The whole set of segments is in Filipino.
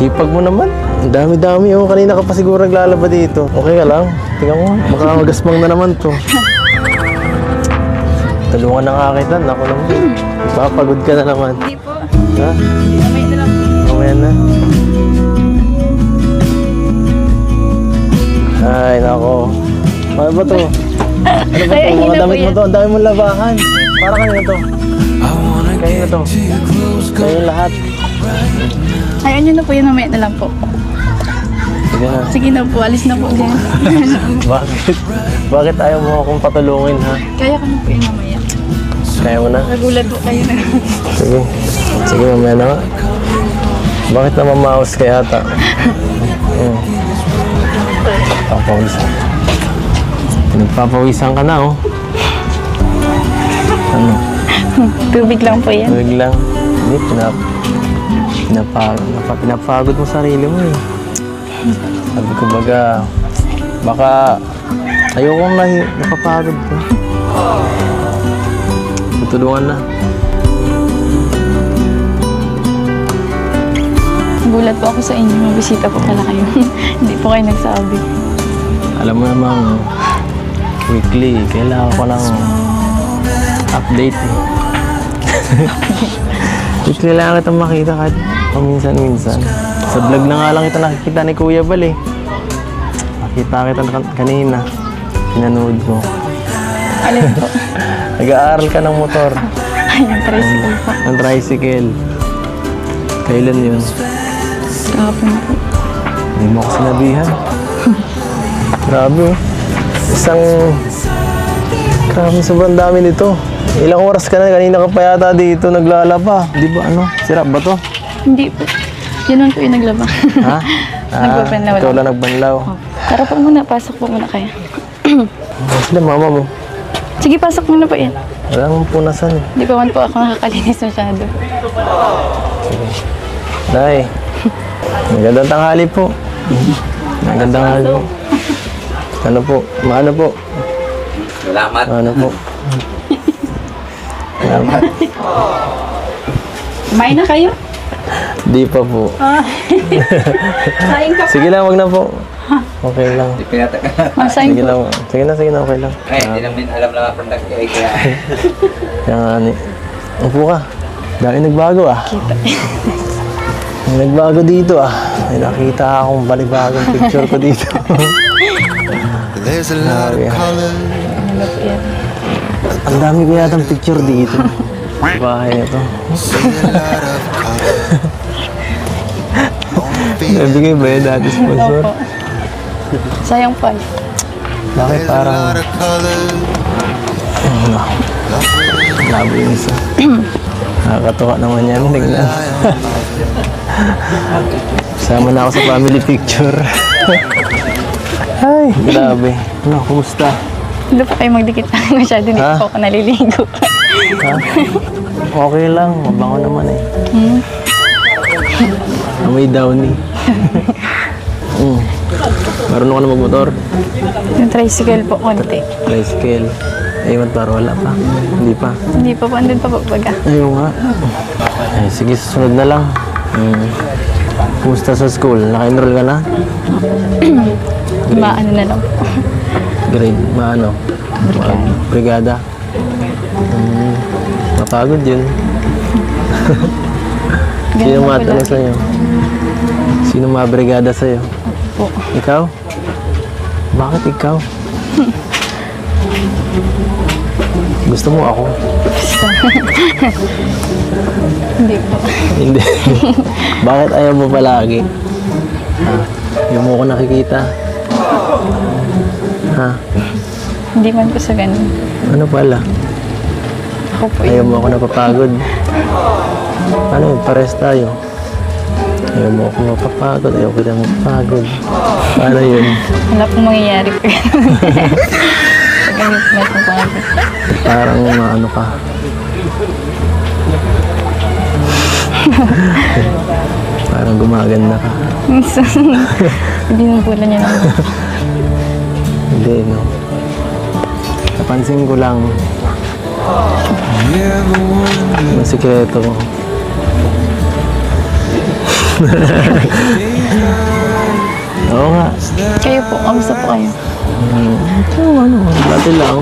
Sipag mo naman. Ang dami-dami oh. Kanina ka pa siguro naglalaba dito. Okay ka lang? Tingnan mo. Baka magasmang na naman to. Tulungan na nga kita. Ako naman. Papagod ka na naman. Hindi po. Ha? Mamaya na lang. Mamaya na. Ay, nako. Ano ba to? Ano ba to? Mga damit mo to. Ang dami mong labahan. Para kanina to. Kanina to. Kanina lahat. Ay, ano na po yun, mamaya na lang po. Sige na. Sige na po, alis na po dyan. Bakit? Bakit ayaw mo akong patulungin ha? Kaya ko na po yun mamaya. Kaya mo na? Nagulat po kayo na. Sige. Sige, mamaya na. Bakit naman maus ka yata? Hmm. Papawisan. Nagpapawisan ka na oh. Ano? Tubig lang po yan. Tuwig lang. Hindi, pinap... Pinapa, napa, pinapagod mo sarili mo eh. Sabi ko baga, baka ayokong nahi, napapagod ko. Tutulungan na. Nagulat po ako sa inyo. Mabisita po pala kayo. Hindi po kayo nagsabi. Alam mo namang weekly, kailangan ko ng update eh. weekly lang kita makita kahit paminsan-minsan. Sa vlog na nga lang kita nakikita ni Kuya Bal eh. Nakita kita kan- kanina. Pinanood ko. Alin po? Nag-aaral ka ng motor, Ayun, tricycle po. ng tricycle. Kailan yun? Kahapon po. Hindi mo ako sinabihan. Grabe oh. Isang... Grabe, sobrang dami nito. Ilang oras ka na, kanina ka pa yata dito naglalaba. Di ba ano? Sirap ba to? Hindi po. Naman po yung naglaba. Ha? Nagbabanlaw ikaw lang. lang nagbanlaw. Oh. Tara po muna, pasok po muna kayo. Sila mama mo. Sige, pasok muna po yan. Wala mong punasan eh. Hindi pa man po ako nakakalinis masyado. Day. Magandang tanghali po. Magandang tanghali po. Ano po? Maano po? Salamat. Ano po? Salamat. Kumain na kayo? Di pa po. Kain ka. Sige lang, wag na po. Okay lang. Hindi pinataka. Masayin Sige po. lang. Sige na, sige na, okay lang. Ay, hindi namin alam na kung nag-kaya kaya. Kaya nga ni... Upo ka. Dahil nagbago ah. May nagbago dito ah. May nakita akong balibagong picture ko dito. There's a lot Grabe of ah. color Ano po yan? Ang dami ko yatang picture dito. Sa bahay na to. Nabigay ba yun dati sponsor? Opo. Sayang po. Bakit parang ano, labo yung isa. Nakakatuwa naman yan. Tingnan. Sama na ako sa family picture. Ay, grabe. Ano, kumusta? Hindi po kayo magdikit masyado. Hindi Ha? ako naliligo. Ha? Okay lang, mabango naman eh. Hmm? Amoy downy. mm. Marunong ka na magmotor? Yung tricycle po, konti. Tricycle. Ay, motor, wala pa. Hindi pa. Hindi pa po, andun pa po baga. Ayaw nga. Ay, sige, susunod na lang. Mm. Kumusta sa school? Naka-enroll ka na? Maano na lang po. Grade, maano? Brigada. Brigada. Mm. Mapagod yun. Sino matanong lagi. sa'yo? Sino mabrigada sa'yo? Po. Ikaw? Bakit ikaw? Gusto mo ako? Hindi po. Hindi. Bakit ayaw mo palagi? Ha? Hindi mo ako nakikita. Ha? Hindi man po sa ganun. Ano pala? Ako po Ayaw yun. mo ako napapagod. Ano yun? Pares tayo. Ayaw mo ako mapapagod. Ayaw kita mapapagod. Paano yun? Wala pong mangyayari po. Pag ganun po natin pangagod. Parang ano ka. Parang gumaganda ka. Hindi nang pula niya naman. Hindi, no? Napansin ko lang, yung sikreto ko. Oo nga. Kayo po, kamusta po kayo? Ito, ano, dati lang.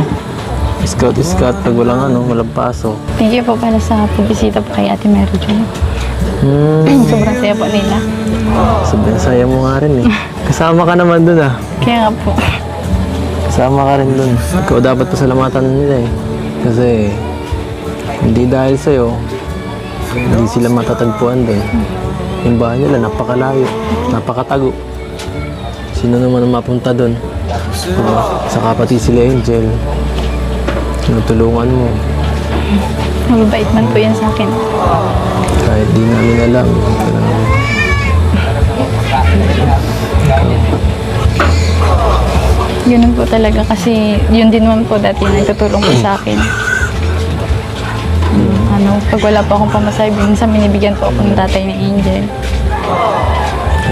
Scout, scout, pag walang ano, walang paso. Thank you po pala sa pagbisita po kay Ate Mary Jo. Hmm, Sobrang saya po nila. sabihin saya mo nga rin eh. Kasama ka naman dun ah. Kaya nga po, Kasama ka rin dun. Ikaw dapat pasalamatan nila eh. Kasi, hindi dahil sa'yo, hindi sila matatagpuan doon. Yung bahay nila, napakalayo, napakatago. Sino naman ang mapunta doon? Uh, saka pati sila Angel. Tinutulungan mo. mababait man po yan sa akin. Kahit di namin alam. Pero, Yun po talaga kasi yun din naman po dati na itutulong po sa akin. Ano, pag wala po akong pamasahe, minsan binibigyan po ako ng tatay ni Angel.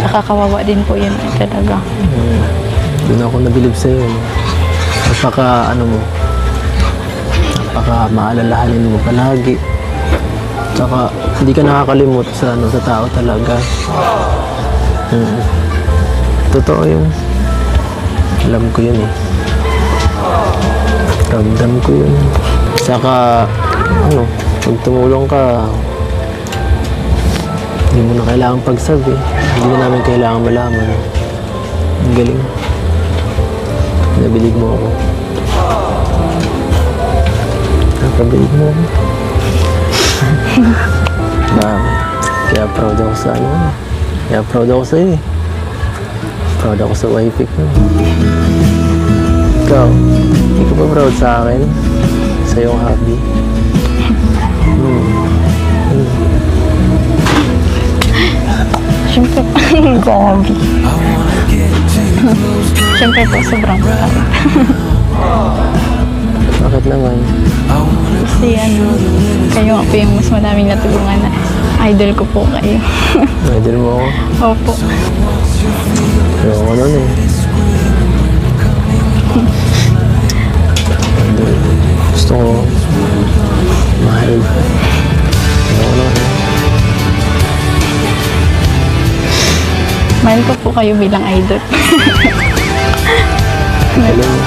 Nakakawawa din po yun talaga. doon ako nabilib sa'yo. No? Napaka, ano mo, napaka maalalahanin mo palagi. Tsaka, hindi ka nakakalimot sa, ano, sa tao talaga. Mm. Totoo yun. Alam ko yun eh. Ramdam ko yun. Tsaka, ano, pag tumulong ka, hindi mo na kailangan pagsabi. Hindi na namin kailangan malaman. Ang galing. Nabilig mo ako. Napabilig mo ako. Dami. Kaya proud ako sa ano. Kaya proud ako sa iyo eh. Proud ako sa wife ko. Ikaw, hindi ka ba proud sa akin? Sa iyong hobby? Siyempre po, grabe. Siyempre po, sobrang proud. Bakit naman? Kasi ano, kayo nga po yung mas madaming natulungan na idol ko po kayo. Idol mo ako. Opo. Ayoko nun eh. Idol. Gusto ko mahal. Ayoko nun eh. Mahal ko po kayo bilang idol. Galing.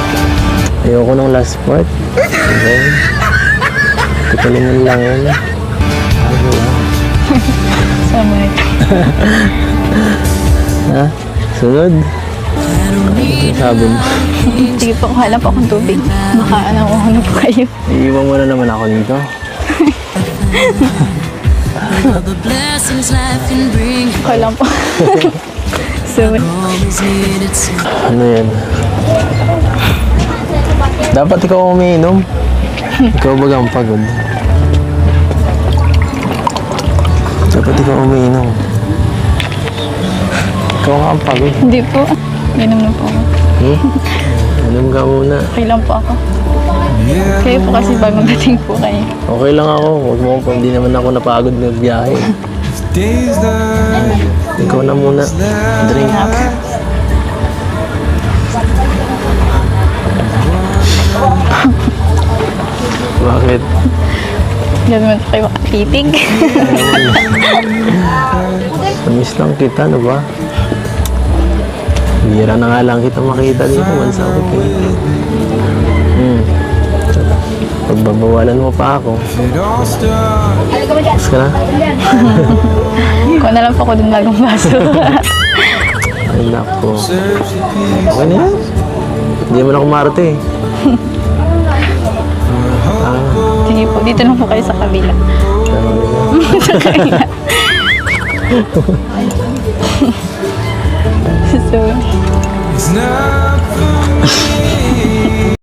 Ayoko nung last part. Okay. Kapalingan lang yun. Ano so much. Ha? Sunod? Sabi mo? Sige po, kuha lang po akong tubig. Baka ano ko ano po kayo. Iiwan mo na naman ako dito. Kuha lang po. so, always needed some. Ano yan? Dapat ikaw umiinom. ikaw bagang pagod. Dapat ikaw umiinom. Ikaw nga ang pagod. hindi po. Inom na po ako. Hmm? Inom ka muna. Okay lang po ako. Kayo po kasi bagong dating po kayo. Okay lang ako. Huwag mo kung hindi naman ako napagod ng biyahe. Ikaw na muna. Drink. Bakit? Hindi naman po kayo makatitig. Namiss lang kita, ano ba? Bira na nga lang kita makita dito, bansa ko kayo. Hmm. Pagbabawalan mo pa ako. Mas ka na? Kuha na lang po ako dun bagong baso. Ay, nako. Okay na yan. Hindi mo na kumarte eh. Ah, Sige po, dito lang po kayo sa kabila. tama na. so, not for me.